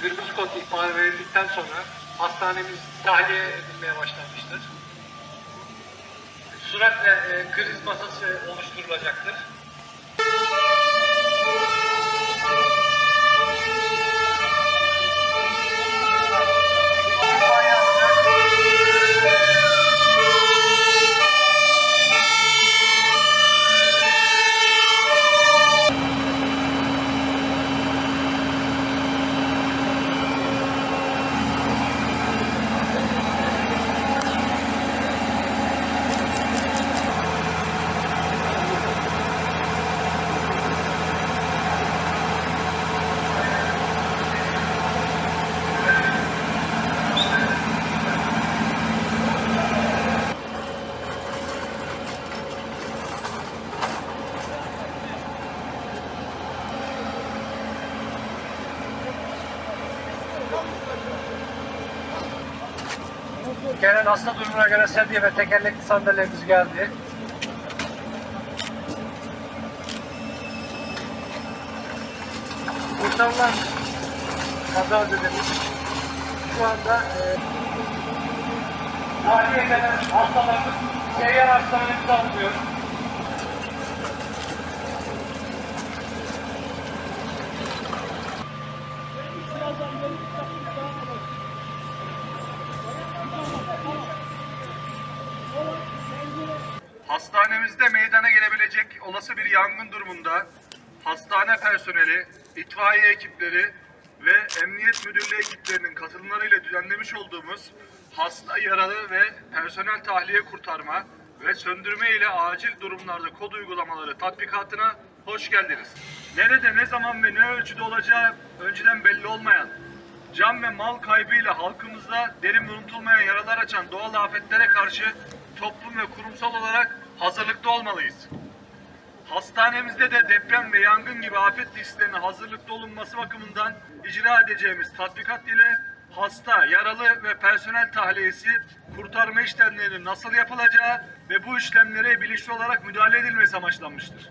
kırmızı kod ihbarı verildikten sonra hastanemiz tahliye edilmeye başlanmıştır. Süratle e, kriz masası oluşturulacaktır. Gelen hasta durumuna göre sedye ve tekerlekli sandalyemiz geldi. Kurtarılan kaza ödedemiz şu anda e, tahliye edilen hastalarımız seyyar hastanemize alınıyor. Hastanemizde meydana gelebilecek olası bir yangın durumunda hastane personeli, itfaiye ekipleri ve emniyet müdürlüğü ekiplerinin katılımlarıyla düzenlemiş olduğumuz hasta yaralı ve personel tahliye kurtarma ve söndürme ile acil durumlarda kod uygulamaları tatbikatına hoş geldiniz. Nerede, ne zaman ve ne ölçüde olacağı önceden belli olmayan can ve mal kaybıyla halkımızda derin unutulmayan yaralar açan doğal afetlere karşı toplum ve kurumsal olarak hazırlıklı olmalıyız. Hastanemizde de deprem ve yangın gibi afet risklerine hazırlıklı olunması bakımından icra edeceğimiz tatbikat ile hasta, yaralı ve personel tahliyesi, kurtarma işlemlerinin nasıl yapılacağı ve bu işlemlere bilinçli olarak müdahale edilmesi amaçlanmıştır.